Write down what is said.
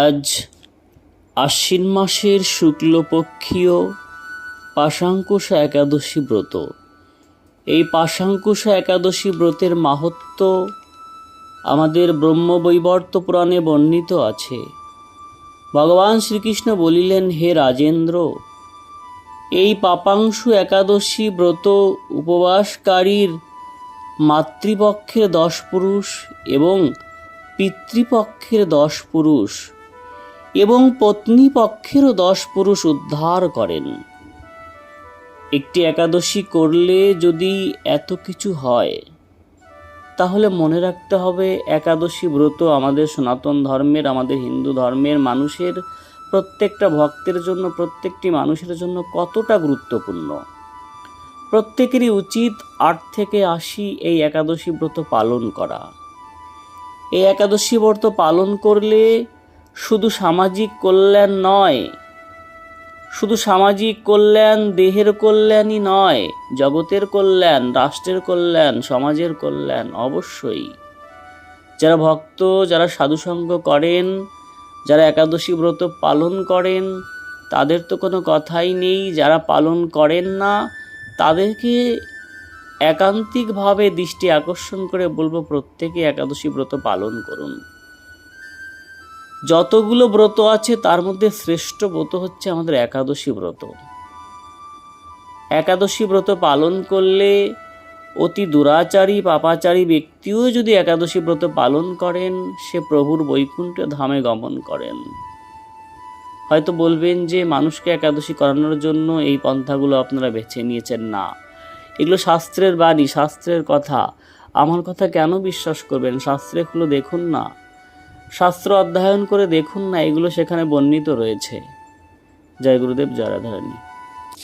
আজ আশ্বিন মাসের শুক্লপক্ষীয় পাশাঙ্কুশা একাদশী ব্রত। এই পাশাঙ্কুশা একাদশী ব্রতের মাহাত্ম আমাদের ব্রহ্মবৈবর্ত পুরাণে বর্ণিত আছে। ভগবান শ্রীকৃষ্ণ বলিলেন, হে রাজেন্দ্র, এই পাপাংশু একাদশী ব্রত উপবাসকারীর মাতৃপক্ষের দশ পুরুষ এবং পিতৃপক্ষের দশ পুরুষ এবং পত্নী পক্ষেরও দশ পুরুষ উদ্ধার করেন। একটি একাদশী করলে যদি এত কিছু হয়, তাহলে মনে রাখতে হবে একাদশী ব্রত আমাদের সনাতন ধর্মের, আমাদের হিন্দু ধর্মের মানুষের, প্রত্যেকটা ভক্তের জন্য, প্রত্যেকটি মানুষের জন্য কতটা গুরুত্বপূর্ণ। প্রত্যেকেরই উচিত আট থেকে আশি এই একাদশী ব্রত পালন করা। এই একাদশী ব্রত পালন করলে শুধু সামাজিক কল্যাণ নয়, শুধু সামাজিক কল্যাণ, দেহের কল্যাণই নয়, জগতের কল্যাণ, রাষ্ট্রের কল্যাণ, সমাজের কল্যাণ, অবশ্যই। যারা ভক্ত, যারা সাধুসঙ্গ করেন, যারা একাদশী ব্রত পালন করেন, তাদের তো কোনো কথাই নেই। যারা পালন করেন না, তাদেরকে একান্তিকভাবে দৃষ্টি আকর্ষণ করে বলব, প্রত্যেকে একাদশী ব্রত পালন করুন। যতগুলো ব্রত আছে, তার মধ্যে শ্রেষ্ঠ ব্রত হচ্ছে আমাদের একাদশী ব্রত। একাদশী ব্রত পালন করলে অতি দুরাচারী, পাপাচারী ব্যক্তিও যদি একাদশী ব্রত পালন করেন, সে প্রভুর বৈকুণ্ঠ ধামে গমন করেন। হয়তো বলবেন যে, মানুষকে একাদশী করানোর জন্য এই পন্থাগুলো আপনারা বেছে নিয়েছেন না। এগুলো শাস্ত্রের বাণী, শাস্ত্রের কথা। আমার কথা কেন বিশ্বাস করবেন? শাস্ত্রে খুলে দেখুন না। শাস্ত্র অধ্যয়ন করে দেখুন না এগুলো সেখানে বর্ণিত রয়েছে। জয় গুরুদেব